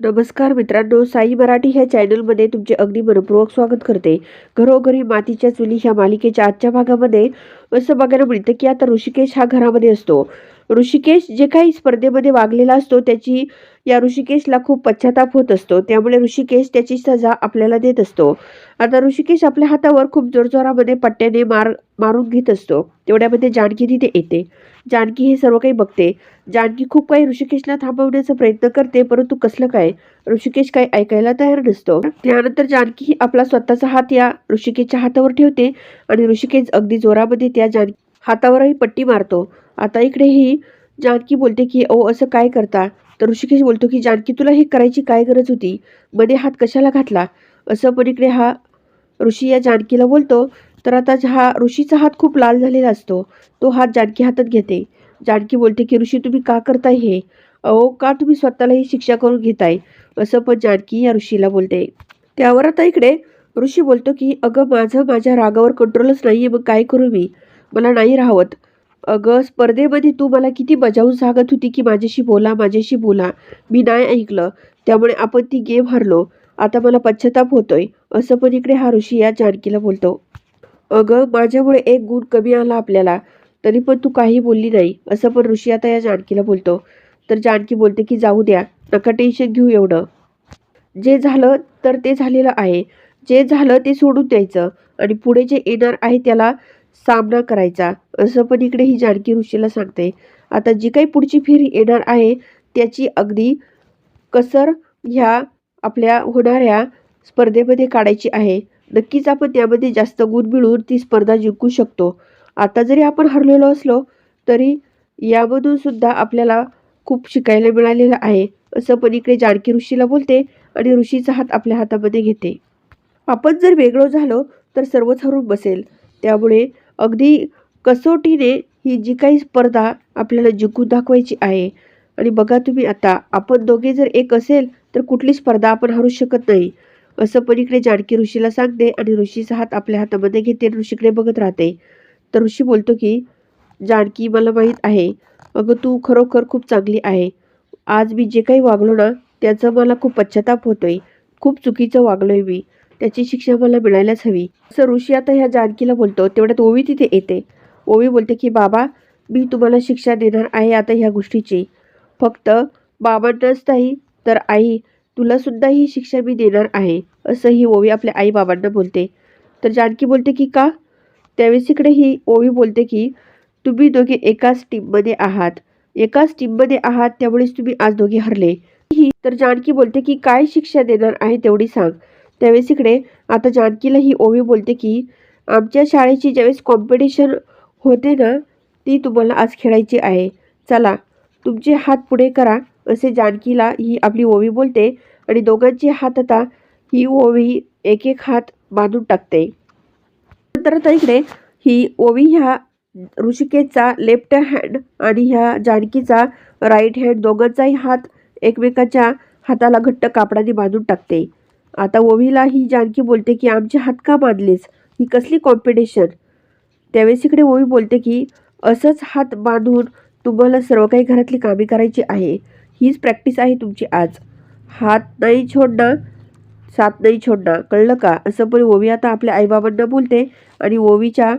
नमस्कार मित्रांनो साई मराठी ह्या चॅनलमध्ये तुमचे अगदी मनपूर्वक स्वागत करते. घरोघरी मातीच्या चुली ह्या मालिकेच्या आजच्या भागामध्ये असं बघायला मिळतं की आता ऋषिकेश हा घरामध्ये असतो. ऋषिकेश जे काही स्पर्धेमध्ये वागलेला असतो त्याची या ऋषिकेशला खूप पश्चाताप होत असतो. त्यामुळे ऋषिकेश त्याची सजा आपल्याला देत असतो. आता ऋषिकेश आपल्या हातावर खूप जोरजोरामध्ये पट्ट्याने मार मारून घेत असतो. तेवढ्यामध्ये जानकी तिथे येते. जानकी हे सर्व काही बघते. जानकी खूप काही ऋषिकेशला थांबवण्याचा प्रयत्न करते परंतु कसलं काय? ऋषिकेश काही ऐकायला तयार नसतो. त्यानंतर जानकी ही आपला स्वतःचा हात या ऋषिकेशच्या हातावर ठेवते आणि ऋषिकेश अगदी जोरामध्ये त्या जानकी हातावरही पट्टी मारतो. आता इकडे ही जानकी बोलते की ओ असं काय करता? तर ऋषिकेश बोलतो की जानकी तुला हे करायची काय गरज होती? मध्ये हात कशाला घातला? असं पण इकडे हा ऋषी या जानकीला बोलतो. तर आता हा ऋषीचा हात खूप लाल झालेला असतो. तो हात जानकी हातात घेते. जानकी बोलते की ऋषी तुम्ही का करताय हे? अहो का तुम्ही स्वतःला ही शिक्षा करून घेताय? असं पण जानकी या ऋषीला बोलते. त्यावर आता इकडे ऋषी बोलतो की अगं माझं माझ्या रागावर कंट्रोलच नाही आहे मग काय करू मी? मला नाही राहवत. अगं स्पर्धेमध्ये तू मला किती बजावून सांगत होती की माझ्याशी बोला माझ्याशी बोला. मी नाही ऐकलं. त्यामुळे आपण ती गेम हरलो. आता मला पश्चाताप होतोय. असं पण इकडे हा ऋषी या जानकीला बोलतो. अगं माझ्यामुळे एक गुण कमी आला आपल्याला. तरी पण तू काही बोलली नाही. असं पण ऋषी आता या जानकीला बोलतो. तर जानकी बोलते की जाऊ द्या. नका टेन्शन घेऊ एवढं. जे झालं तर ते झालेलं आहे. जे झालं ते सोडून द्यायचं. आणि पुढे जे येणार आहे त्याला सामना करायचा. असं पण इकडे ही जानकी ऋषीला सांगते. आता जी काही पुढची फेरी येणार आहे त्याची अगदी कसर ह्या आपल्या होणाऱ्या स्पर्धेमध्ये काढायची आहे. नक्कीच आपण त्यामध्ये जास्त गुण मिळवून ती स्पर्धा जिंकू शकतो. आता जरी आपण हरलेलो असलो तरी यामधून सुद्धा आपल्याला खूप शिकायला मिळालेलं आहे. असं पण इकडे जानकी ऋषीला बोलते आणि ऋषीचा हात आपल्या हातामध्ये घेते. आपण जर वेगळं झालो तर सर्वच हरून बसेल. त्यामुळे अगदी कसोटीने ही जी काही स्पर्धा आपल्याला जिंकून दाखवायची आहे. आणि बघा तुम्ही आता आपण दोघे जर एक असेल तर कुठली स्पर्धा आपण हरू शकत नाही. असं पलीकडे जानकी ऋषीला सांगते आणि ऋषीचा हात आपल्या हातामध्ये घेते आणि ऋषीकडे बघत राहते. तर ऋषी बोलतो की जानकी मला माहीत आहे. अगं तू खरोखर खूप चांगली आहे. आज मी जे काही वागलो ना त्याचं मला खूप पश्चाताप होतोय. खूप चुकीचं वागलोय मी. त्याची शिक्षा मला मिळायलाच हवी. असं ऋषी आता ह्या जानकीला बोलतो. तेवढ्यात ओवी तिथे येते. ओवी बोलते की बाबा मी तुम्हाला शिक्षा देणार आहे आता ह्या गोष्टीची. फक्त बाबांनाच नाही तर आई तुलासुद्धा ही शिक्षा मी देणार आहे असं ही ओवी आपल्या आई बाबांना बोलते. तर जानकी बोलते की का? त्यावेळेस इकडे ही ओवी बोलते की तुम्ही दोघे एकाच टीममध्ये आहात. एकाच टीममध्ये आहात त्यामुळेच तुम्ही आज दोघे हरले. ही तर जानकी बोलते की काय शिक्षा देणार आहे तेवढी सांग. त्यावेळेस इकडे आता जानकीला ही ओवी बोलते की आमच्या शाळेची ज्यावेळेस कॉम्पिटिशन होते ना ती तुम्हाला आज खेळायची आहे. चला तुमचे हात पुढे करा असे जानकीला ही आपली ओवी बोलते आणि दोघांचे हात आता ही ओवी एक एक हात बांधून टाकते. नंतर आता इकडे ही ओवी ह्या ऋषिकेचा लेफ्ट हँड आणि ह्या जानकीचा राईट हँड दोघांचाही हात एकमेकाच्या हाताला घट्ट कापडाने बांधून टाकते. आता ओवीला ही जानकी बोलते की आमचे हात का बांधलेस? ही कसली कॉम्पिटिशन त्यावेळेस इकडे ओवी बोलते की असंच हात बांधून तुम्हाला सर्व काही घरातली कामे करायची आहे. हीच प्रॅक्टिस आहे तुमची आज. हात नाही छोडणार साथ नाही छोडणार. कळलं का? असं पण ओवी आता आपल्या आईबाबांना बोलते आणि ओवीच्या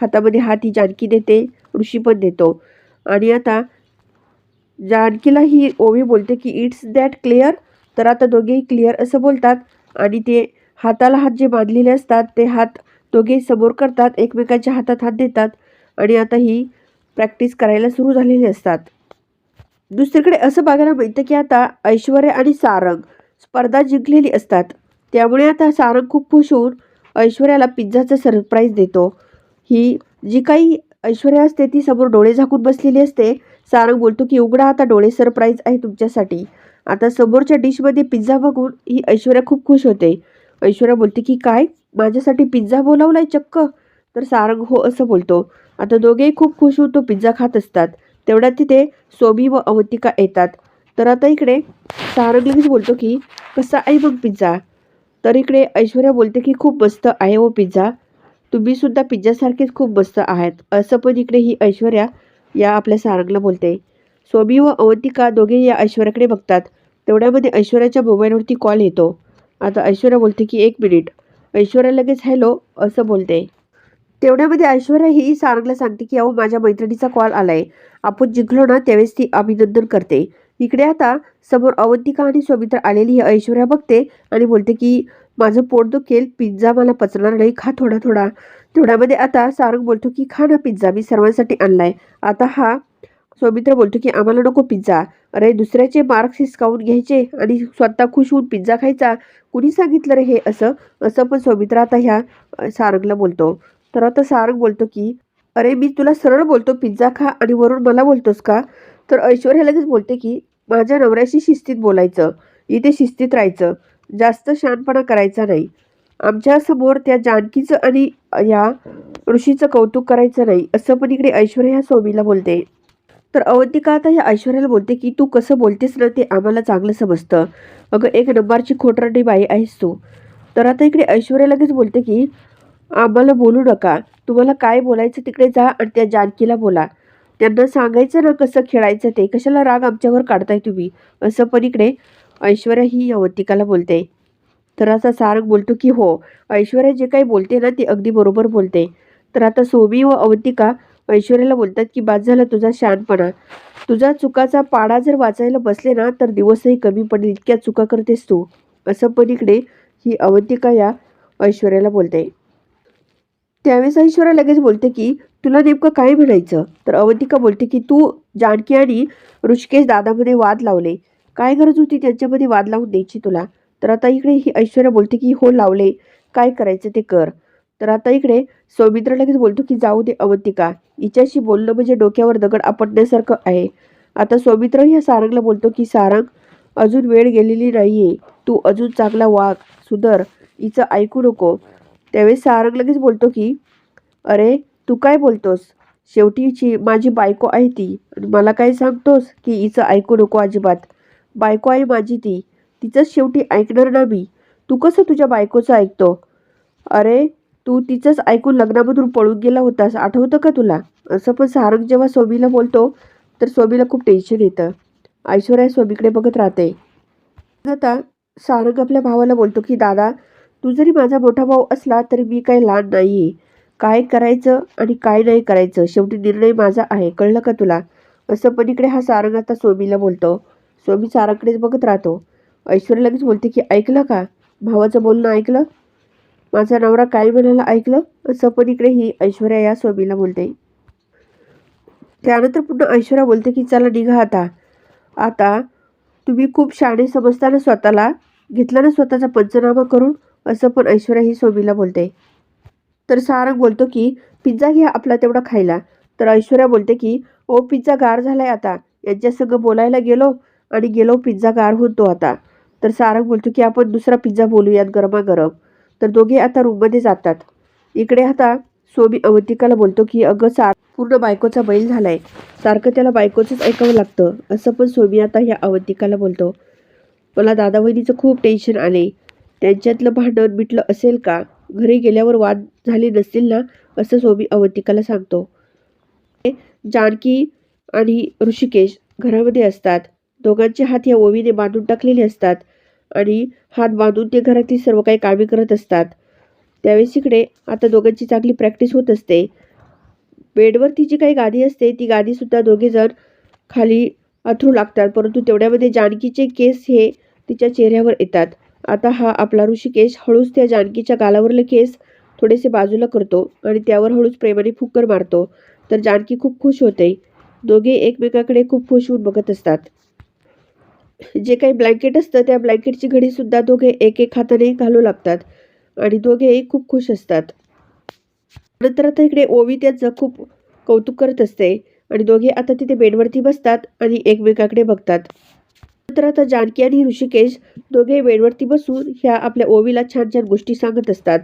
हातामध्ये हात ही जानकी देते ऋषी पण देतो. आणि आता जानकीला ही ओवी बोलते की इट्स दॅट क्लिअर? तर आता दोघेही क्लिअर असं बोलतात आणि ते हाताला हात जे बांधलेले असतात ते हात दोघे समोर करतात एकमेकांच्या हातात हात देतात आणि आता ही प्रॅक्टिस करायला सुरू झालेली असतात. दुसरीकडे असं बघायला मिळतं की आता ऐश्वर्या आणि सारंग स्पर्धा जिंकलेली असतात. त्यामुळे आता सारंग खूप खुश होऊन ऐश्वर्याला पिझ्झाचं सरप्राईज देतो. ही जी काही ऐश्वर्या असते ती समोर डोळे झाकून बसलेली असते. सारंग बोलतो की उघडा आता डोळे सरप्राईज आहे तुमच्यासाठी. आता समोरच्या डिशमध्ये पिझ्झा बघून ही ऐश्वर्या खूप खुश होते. ऐश्वर्या बोलते की काय? माझ्यासाठी पिझ्झा बोलावलाय चक्क. तर सारंग हो असं बोलतो. आता दोघेही खूप खुश होऊन तो पिझ्झा खात असतात. तेवढ्यात तिथे सोबी व अवंतिका येतात. तर आता इकडे सारंग लगेच बोलतो की कसा आहे मग पिझ्झा तर इकडे ऐश्वर्या बोलते की खूप मस्त आहे हो पिझ्झा तुम्ही सुद्धा पिझ्झासारखेच खूप मस्त आहात. असं पण इकडे ही ऐश्वर्या या आपल्या सारंगला बोलते. स्वामी व अवंतिका दोघे या ऐश्वर्याकडे बघतात. तेवढ्यामध्ये ऐश्वर्याच्या मोबाईलवरती कॉल येतो. आता ऐश्वर्या बोलते की एक मिनिट ऐश्वर्या लगेच हॅलो असं बोलते. तेवढ्यामध्ये ऐश्वर्या ही सारंगला सांगते की अहो माझ्या मैत्रिणीचा कॉल आलाय. आपण जिंकलो ना त्यावेळेस ती अभिनंदन करते. इकडे आता समोर अवंतिका आणि सौमित्र आलेली ही ऐश्वर्या बघते आणि बोलते की माझं पोट दुखेल. पिझ्झा मला पचणार नाही. खा थोडा थोडा. तेवढ्यामध्ये आता सारंग बोलतो की खा ना पिझ्झा मी सर्वांसाठी आणलाय. आता हा सौमित्र बोलतो की आम्हाला नको पिझ्झा. अरे दुसऱ्याचे मार्क्स हिसकावून घ्यायचे आणि स्वतः खुश होऊन पिझ्झा खायचा. कुणी सांगितलं रे हे? असं असं पण सौमित्र आता ह्या सारंगला बोलतो. तर आता सारंग बोलतो की अरे मी तुला सरळ बोलतो पिझ्झा खा आणि वरून मला बोलतोस का? तर ऐश्वर्या लगेच बोलते की माझ्या नवऱ्याशी शिस्तीत बोलायचं. इथे शिस्तीत राहायचं. जास्त शहाणपणा करायचा नाही. आमच्यासमोर त्या जानकीचं आणि या ऋषीचं कौतुक करायचं नाही. असं पण इकडे ऐश्वर्या ह्या स्वामीला बोलते. तर अवंतिका आता या ऐश्वर्याला बोलते की तू कसं बोलतेस ना ते आम्हाला चांगलं समजतं. अगं एक नंबरची खोटरडी बाई आहेस तू. तर आता इकडे ऐश्वर्या लगेच बोलते की आम्हाला बोलू नका. तुम्हाला काय बोलायचं तिकडे जा आणि त्या जानकीला बोला. त्यांना सांगायचं ना कसं खेळायचं ते. कशाला राग आमच्यावर काढताय तुम्ही? असं पण इकडे ऐश्वर्या ही अवंतिकाला बोलते. तर असा सारंग बोलतो की हो ऐश्वर्या जे काही बोलते ना ते अगदी बरोबर बोलते. तर आता सोमी व अवंतिका ऐश्वर्याला बोलतात की बाद झाला तुझा शहाणपणा. तुझा चुकाचा पाडा जर वाचायला बसले ना तर दिवसही कमी पडेल. इतक्या चुका करतेस तू. असं पण इकडे ही अवंतिका या ऐश्वर्याला बोलते. त्यावेळेस ऐश्वर्या लगेच बोलते की तुला नेमकं काय म्हणायचं? तर अवंतिका बोलते की तू जानकी आणि ऋषिकेश दादामध्ये वाद लावले. काय गरज होती त्यांच्यामध्ये वाद लावून द्यायची तुला? तर आता इकडे ही ऐश्वर्या बोलते की हो लावले. काय करायचं ते कर. तर आता इकडे सौमित्र लगेच बोलतो की जाऊ दे अवंतिका. हिच्याशी बोलणं म्हणजे डोक्यावर दगड आपटण्यासारखं आहे. आता सौमित्र ह्या सारंगला बोलतो की सारंग अजून वेळ गेलेली नाहीये. तू अजून चांगला वाघ सुधर हिचं ऐकू नको. त्यावेळेस सारंग लगेच बोलतो की अरे तू काय बोलतोस? शेवटीची माझी बायको आहे ती. आणि मला काय सांगतोस की हिचं ऐकू नको अजिबात? बायको आहे माझी ती. तिचंच शेवटी ऐकणार ना मी. तू कसं तुझ्या बायकोचं ऐकतो? अरे तू तिचंच ऐकून लग्नामधून पळून गेला होतास. आठवतं का तुला? असं पण सारंग जेव्हा स्वामीला बोलतो तर स्वामीला खूप टेन्शन येतं. ऐश्वर्या स्वामीकडे बघत राहते. आता सारंग आपल्या भावाला बोलतो की दादा तू जरी माझा मोठा भाऊ असला तरी मी काही लहान नाही आहे काय करायचं आणि काय नाही करायचं? शेवटी निर्णय माझा आहे. कळलं का तुला? असं पण इकडे हा सारंग आता स्वामीला बोलतो. स्वामी सारंगकडेच बघत राहतो. ऐश्वर्या लगेच बोलते की ऐकलं का? भावाचं बोलणं ऐकलं? माझा नवरा काय म्हणाला ऐकलं असं पण इकडे ही ऐश्वर्या या स्वामीला बोलते. त्यानंतर पुन्हा ऐश्वर्या बोलते की चला निघा आता. आता तुम्ही खूप शाणे समजताना स्वतःला घेतला ना स्वतःचा पंचनामा करून असं पण ऐश्वर्या ही स्वामीला बोलते. तर सारंग बोलतो की पिझ्झा घ्या आपला तेवढा खायला. तर ऐश्वर्या बोलते की ओ पिझ्झा गार झालाय आता. यांच्यासंग बोलायला गेलो आणि गेलो पिझ्झा गार होतो आता. तर सारंग बोलतो की आपण दुसरा पिझ्झा बोलूयात गरमागरम. तर दोघे आता रूममध्ये जातात. इकडे आता सोमी अवंतिकाला बोलतो की अगं सार पूर्ण बायकोचा बैल झालाय. सारखं त्याला बायकोचंच ऐकावं लागतं. असं पण सोमी आता ह्या अवंतिकाला बोलतो. मला दादा बहिणीचं खूप टेन्शन आले त्यांच्यातलं भांडण मिटलं असेल का? घरी गेल्यावर वाद झाले नसतील ना? असं सोमी अवंतिकाला सांगतो. जानकी आणि ऋषिकेश घरामध्ये असतात. दोघांचे हात या ओवीने बांधून टाकलेले असतात. आणि हात बांधून ते घरातील सर्व काही कामे करत असतात. त्यावेळेस इकडे आता दोघांची चांगली प्रॅक्टिस होत असते. बेडवर जी काही गादी असते ती गादीसुद्धा दोघेजण खाली अथरू लागतात परंतु तेवढ्यामध्ये जानकीचे केस हे तिच्या चेहऱ्यावर येतात. आता हा आपला ऋषिकेश हळूच त्या जानकीच्या गालावरले केस थोडेसे बाजूला करतो आणि त्यावर हळूच प्रेमाने फुक्कर मारतो. तर जानकी खूप खुश होते. दोघे एकमेकाकडे खूप खुश होऊन बघत असतात. जे काही ब्लँकेट असतं त्या ब्लँकेटची घडीसुद्धा दोघे एक एक हाताने घालू लागतात. आणि दोघेही खूप खुश असतात. नंतर आता इकडे ओवी त्यांचं खूप कौतुक करत असते. आणि दोघे आता तिथे बेडवरती बसतात आणि एकमेकाकडे बघतात. नंतर आता जानकी आणि ऋषिकेश दोघे बेडवरती बसून ह्या आपल्या ओवीला छान छान गोष्टी सांगत असतात.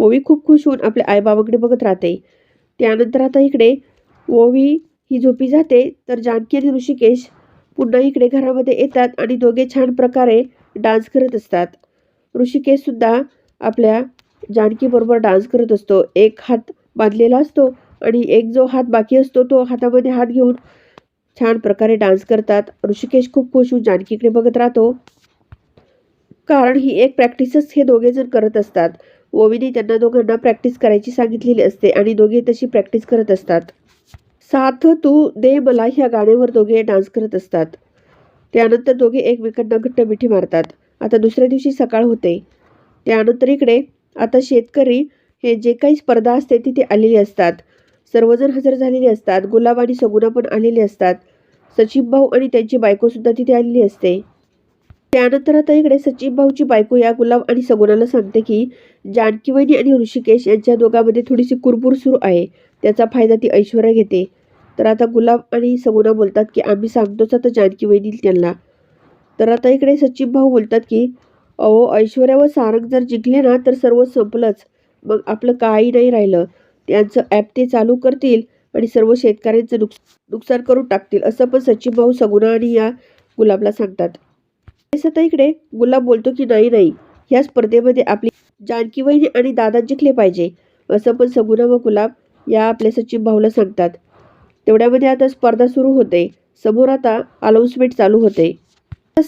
ओवी खूप खुश होऊन आपल्या आईबाबाकडे बघत राहते. त्यानंतर आता इकडे ओवी ही झोपी जाते. तर जानकी आणि ऋषिकेश पुन्हा इकडे घरामध्ये येतात आणि दोघे छान प्रकारे डान्स करत असतात. ऋषिकेशसुद्धा आपल्या जानकीबरोबर डान्स करत असतो. एक हात बांधलेला असतो आणि एक जो हात बाकी असतो तो हातामध्ये हात घेऊन छान प्रकारे डान्स करतात. ऋषिकेश खूप खुश होऊन जानकीकडे बघत राहतो. कारण ही एक प्रॅक्टिसच हे दोघे जण करत असतात. ओवीने त्यांना दोघांना प्रॅक्टिस करायची सांगितलेली असते आणि दोघे तशी प्रॅक्टिस करत असतात. साथ तू दे मला ह्या गाण्यावर दोघे डान्स करत असतात. त्यानंतर दोघे एकमेकांना घट्ट मिठी मारतात. आता दुसऱ्या दिवशी सकाळ होते. त्यानंतर इकडे आता शेतकरी हे जे काही स्पर्धा असते तिथे आलेले असतात. सर्वजण हजर झालेले असतात. गुलाब आणि सगुना पण आलेले असतात. सचिन भाऊ आणि त्यांची बायकोसुद्धा तिथे आलेली असते. त्यानंतर आता इकडे सचिन भाऊची बायको या गुलाब आणि सगुनाला सांगते की जानकी आणि ऋषिकेश यांच्या दोघांमध्ये थोडीशी कुरबुर सुरू आहे. त्याचा फायदा ती ऐश्वर्या घेते. तर आता गुलाब आणि सगुना बोलतात की आम्ही सांगतोच आता जानकी वहिनी त्यांना. तर आता इकडे सचिन भाऊ बोलतात की अहो ऐश्वर्या व सारंग जर जिंकले ना तर सर्व संपलंच. मग आपलं काही नाही राहिलं. त्यांचं ॲप ते चालू करतील आणि सर्व शेतकऱ्यांचं नुक नुकसान करून टाकतील असं पण सचिन भाऊ सगुना आणि या गुलाबला सांगतात. तसं आता इकडे गुलाब बोलतो की नाही नाही. ह्या स्पर्धेमध्ये आपली जानकी वहिनी आणि दादा जिंकले पाहिजे असं पण सगुना व गुलाब या आपल्या सचिन भाऊला सांगतात. तेवढ्यामध्ये आता स्पर्धा सुरू होते. समोर आता अलाउन्समेंट चालू होते.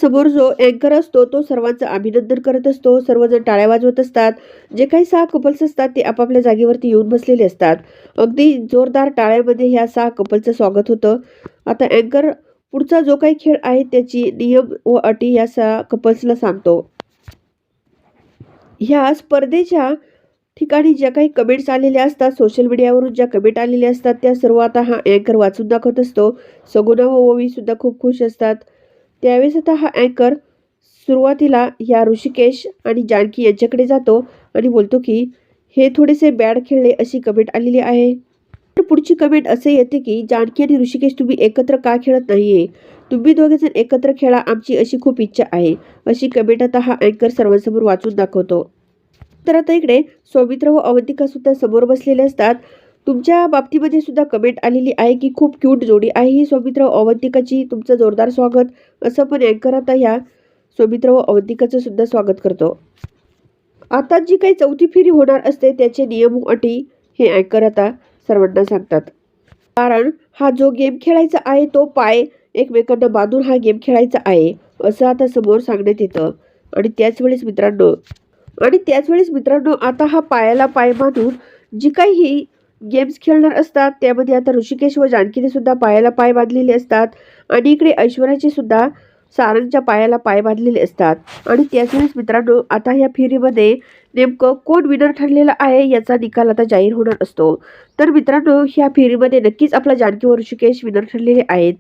समोर जो अँकर असतो तो सर्वांचं अभिनंदन करत असतो. सर्वजण टाळ्या वाजवत असतात. जे काही सहा कपल्स असतात ते आपापल्या जागेवरती येऊन बसलेले असतात. अगदी जोरदार टाळ्यामध्ये ह्या सहा कपलचं स्वागत होतं. आता अँकर पुढचा जो काही खेळ आहे त्याची नियम व अटी ह्या सहा कपल्सला सांगतो. ह्या स्पर्धेच्या ठिकाणी ज्या काही कमेंट्स आलेल्या असतात सोशल मीडियावरून ज्या कमेंट आलेल्या असतात त्या सर्व आता हा अँकर वाचून दाखवत असतो. सगुणा व ओवी सुद्धा खूप खुश असतात. त्यावेळेस आता हा अँकर सुरुवातीला या ऋषिकेश आणि जानकी यांच्याकडे जातो आणि बोलतो की हे थोडेसे बॅड खेळले अशी कमेंट आलेली आहे. तर पुढची कमेंट असे येते की जानकी आणि ऋषिकेश तुम्ही एकत्र का खेळत नाहीये? तुम्ही दोघेजण एकत्र खेळा आमची अशी खूप इच्छा आहे. अशी कमेंट आता हा अँकर सर्वांसमोर वाचून दाखवतो. तर आता इकडे सौमित्र व अवंतिका सुद्धा समोर बसलेले असतात. तुमच्या बाबतीमध्ये सुद्धा कमेंट आलेली आहे की खूप क्यूट जोडी आहे ही सौमित्र व अवंतिकाची. तुमचं जोरदार स्वागत. असं पण अँकर आता ह्या सौमित्र व अवंतिकाचं सुद्धा स्वागत करतो. आता जी काही चौथी फेरी होणार असते त्याचे नियम अटी हे अँकर आता सर्वांना सांगतात. कारण हा जो गेम खेळायचा आहे तो पाय एकमेकांना बांधून हा गेम खेळायचा आहे असं आता समोर सांगण्यात येतं. आणि त्याच वेळेस मित्रांनो आणि त्याच वेळेस मित्रांनो आता हा पायाला पाय बांधून जी काही ही गेम्स खेळणार असतात त्यामध्ये आता ऋषिकेश व जानकीने सुद्धा पायाला पाय बांधलेले असतात. आणि इकडे ऐश्वर्याचे सुद्धा सारंगच्या पायाला पाय बांधलेले असतात. आणि त्याच वेळेस मित्रांनो आता ह्या फेरीमध्ये नेमकं कोण विनर ठरलेला आहे याचा निकाल आता जाहीर होणार असतो. तर मित्रांनो ह्या फेरीमध्ये नक्कीच आपला जानकी व ऋषिकेश विनर ठरलेले आहेत.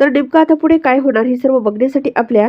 तर नेमकं आता पुढे काय होणार हे सर्व बघण्यासाठी आपल्या